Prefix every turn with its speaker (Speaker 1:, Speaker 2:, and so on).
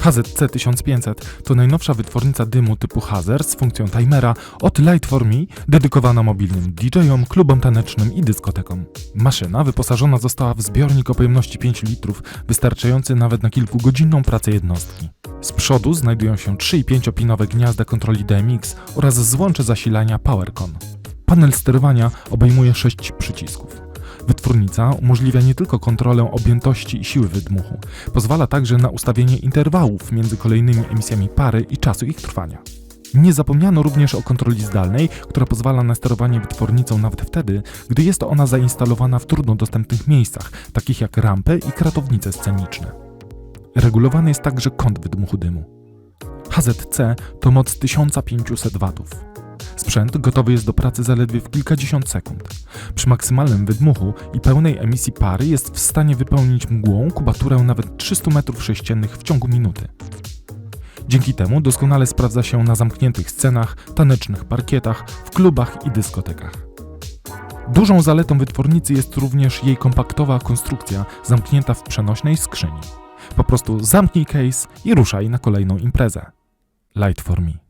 Speaker 1: HZC 1500 to najnowsza wytwornica dymu typu Hazer z funkcją timera od Light for Me, dedykowana mobilnym DJ-om, klubom tanecznym i dyskotekom. Maszyna wyposażona została w zbiornik o pojemności 5 litrów, wystarczający nawet na kilkugodzinną pracę jednostki. Z przodu znajdują się 3 i 5-pinowe gniazda kontroli DMX oraz złącze zasilania PowerCon. Panel sterowania obejmuje 6 przycisków. Wytwórnica umożliwia nie tylko kontrolę objętości i siły wydmuchu, pozwala także na ustawienie interwałów między kolejnymi emisjami pary i czasu ich trwania. Nie zapomniano również o kontroli zdalnej, która pozwala na sterowanie wytwornicą nawet wtedy, gdy jest ona zainstalowana w trudno dostępnych miejscach, takich jak rampy i kratownice sceniczne. Regulowany jest także kąt wydmuchu dymu. HZC to moc 1500 W. Sprzęt gotowy jest do pracy zaledwie w kilkadziesiąt sekund. Przy maksymalnym wydmuchu i pełnej emisji pary jest w stanie wypełnić mgłą kubaturę nawet 300 m3 w ciągu minuty. Dzięki temu doskonale sprawdza się na zamkniętych scenach, tanecznych parkietach, w klubach i dyskotekach. Dużą zaletą wytwornicy jest również jej kompaktowa konstrukcja zamknięta w przenośnej skrzyni. Po prostu zamknij case i ruszaj na kolejną imprezę. Light for me.